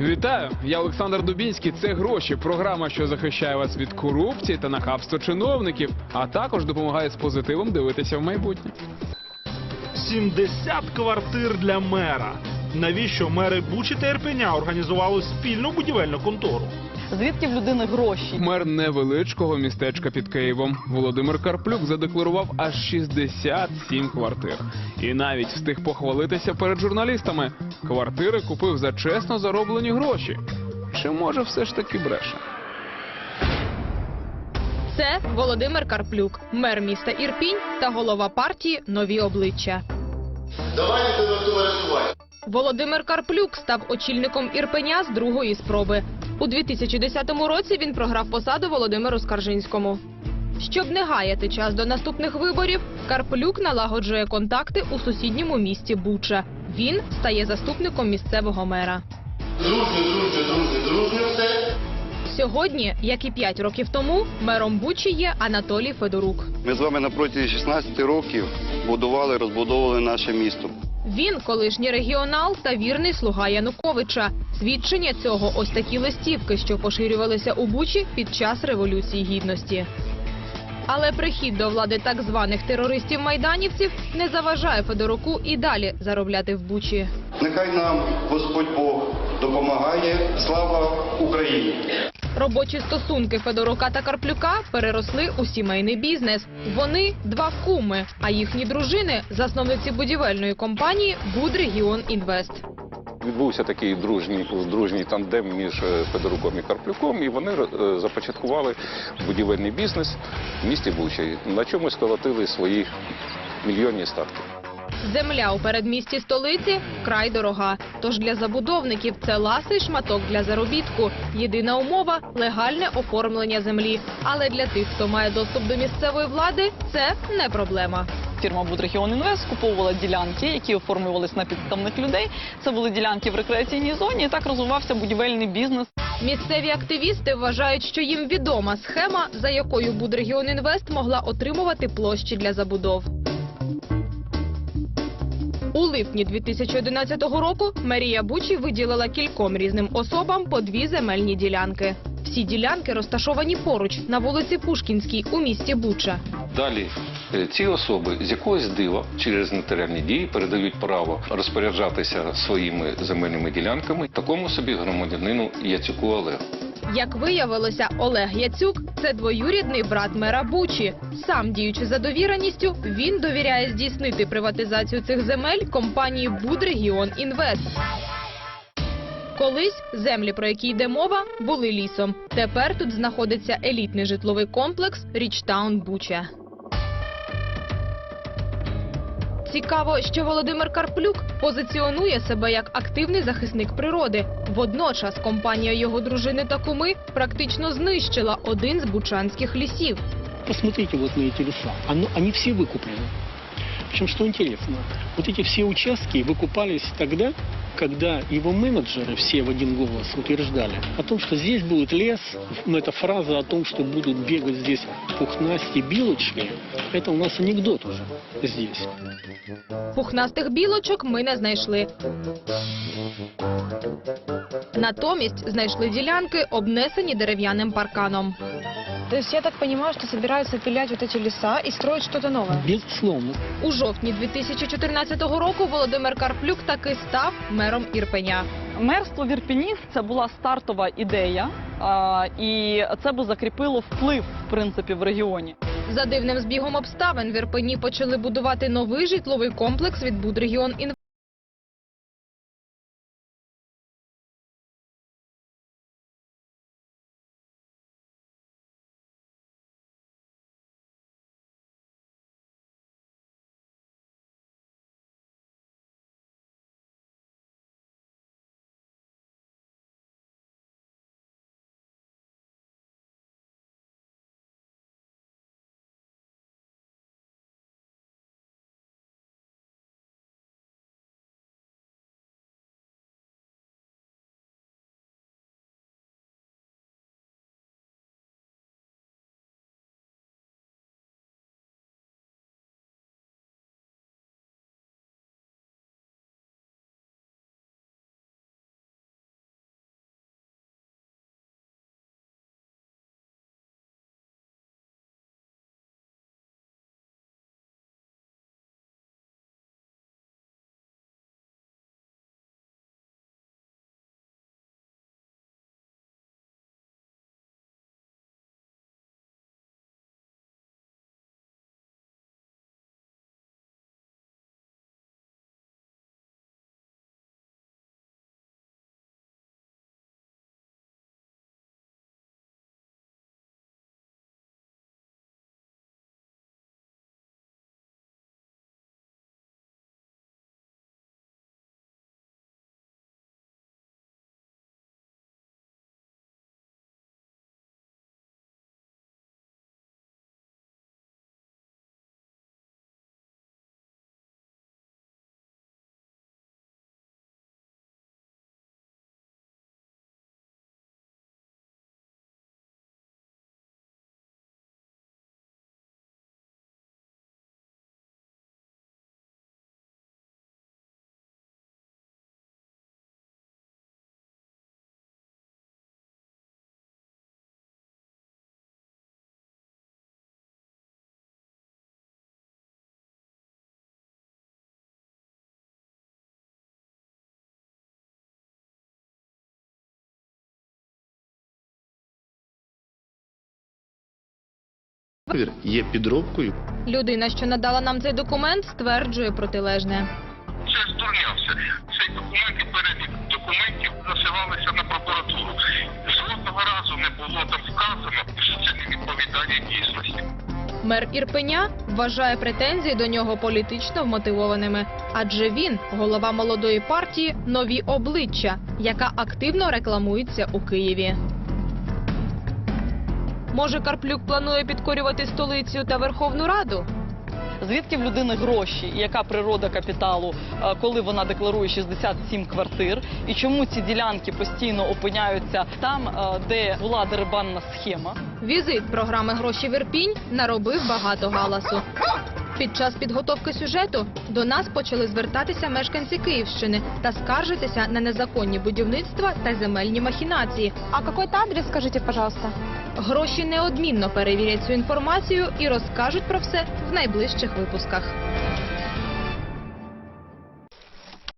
Вітаю, я Олександр Дубінський. Це гроші. Програма, що захищає вас від корупції та нахабства чиновників, а також допомагає з позитивом дивитися в майбутнє. 70 квартир для мера. Навіщо мери Бучі та Ірпеня організували спільну будівельну контору? Звідки в людини гроші? Мер невеличкого містечка під Києвом Володимир Карплюк задекларував аж 67 квартир. І навіть встиг похвалитися перед журналістами. Квартири купив за чесно зароблені гроші. Чи може все ж таки бреше? Це Володимир Карплюк, мер міста Ірпінь та голова партії Нові обличчя. Давайте товаришувати. Володимир Карплюк став очільником Ірпеня з другої спроби. У 2010 році він програв посаду Володимиру Скаржинському. Щоб не гаяти час до наступних виборів, Карплюк налагоджує контакти у сусідньому місті Буча. Він стає заступником місцевого мера. Дружньо, дружньо, дружньо, дружньо все. Сьогодні, як і 5 років тому, мером Бучі є Анатолій Федорук. Ми з вами на протязі 16 років будували, розбудовували наше місто. Він колишній регіонал та вірний слуга Януковича. Свідчення цього ось такі листівки, що поширювалися у Бучі під час революції гідності. Але прихід до влади так званих терористів-майданівців не заважає Федоруку і далі заробляти в Бучі. Нехай нам Господь Бог допомагає. Слава Україні! Робочі стосунки Федорука та Карплюка переросли у сімейний бізнес. Вони два куми, а їхні дружини засновниці будівельної компанії Будрегіон Інвест. Відбувся такий дружній, дружній тандем між е, Федоруком і Карплюком, і вони е, започаткували будівельний бізнес в місті Бучі, на чому сколотили свої мільйонні статки. Земля у передмісті столиці край дорога. Тож для забудовників це ласий шматок для заробітку. Єдина умова легальне оформлення землі. Але для тих, хто має доступ до місцевої влади, це не проблема. Фірма Будрегіон Інвест скуповувала ділянки, які оформлювались на підставних людей. Це були ділянки в рекреаційній зоні. І так розвивався будівельний бізнес. Місцеві активісти вважають, що їм відома схема, за якою Будрегіон Інвест могла отримувати площі для забудов. Липні 2011 року мерія Бучі виділила кільком різним особам по дві земельні ділянки. Всі ділянки розташовані поруч на вулиці Пушкінській у місті Буча. Далі е, ці особи з якогось дива через нотаріальні дії передають право розпоряджатися своїми земельними ділянками такому собі громадянину Яцюку Олегу. Як виявилося, Олег Яцюк це двоюрідний брат мера Бучі. Сам діючи за довіреністю, він довіряє здійснити приватизацію цих земель компанії Будрегіон Інвест. Колись землі, про які йде мова, були лісом. Тепер тут знаходиться елітний житловий комплекс Річтаун Буча. Цікаво, що Володимир Карплюк позиціонує себе як активний захисник природи. Водночас компанія його дружини та куми практично знищила один з бучанських лісів. Посмотрите вот на эти леса. Оно- они все выкуплены. Причем, что интересно, вот эти все участки выкупались тогда, когда его менеджеры все в один голос утверждали о том, что здесь будет лес, но эта фраза о том, что будут бегать здесь пухнасти билочки, это у нас анекдот уже здесь. Пухнастих білочок ми не знайшли. Натомість знайшли ділянки, обнесені дерев'яним парканом. То есть я так понимаю, что собираются пилять вот эти леса и строить что-то новое? Безусловно. У жовтні 2014 року Володимир Карплюк таки став мером Ірпеня. Мерство в Ірпіні це була стартова ідея, а, і це би закріпило вплив в принципі в регіоні. За дивним збігом обставин в Ірпені почали будувати новий житловий комплекс від Будрегіон Інвест. Договір є підробкою. Людина, що надала нам цей документ, стверджує протилежне. Це ж дурня все. Цей документ і перелік документів засилалися на прокуратуру. Жодного разу не було там вказано, що це не відповідає дійсності. Мер Ірпеня вважає претензії до нього політично вмотивованими, адже він голова молодої партії Нові обличчя, яка активно рекламується у Києві. Може, Карплюк планує підкорювати столицю та Верховну Раду? Звідки в людини гроші, яка природа капіталу, е, коли вона декларує 67 квартир, і чому ці ділянки постійно опиняються там, е, де була дерибанна схема? Візит програми Гроші в Ірпінь наробив багато галасу. Під час підготовки сюжету до нас почали звертатися мешканці Київщини та скаржитися на незаконні будівництва та земельні махінації. А какой-то адрес, скажите, пожалуйста? Гроші неодмінно перевірять цю інформацію і розкажуть про все в найближчих випусках.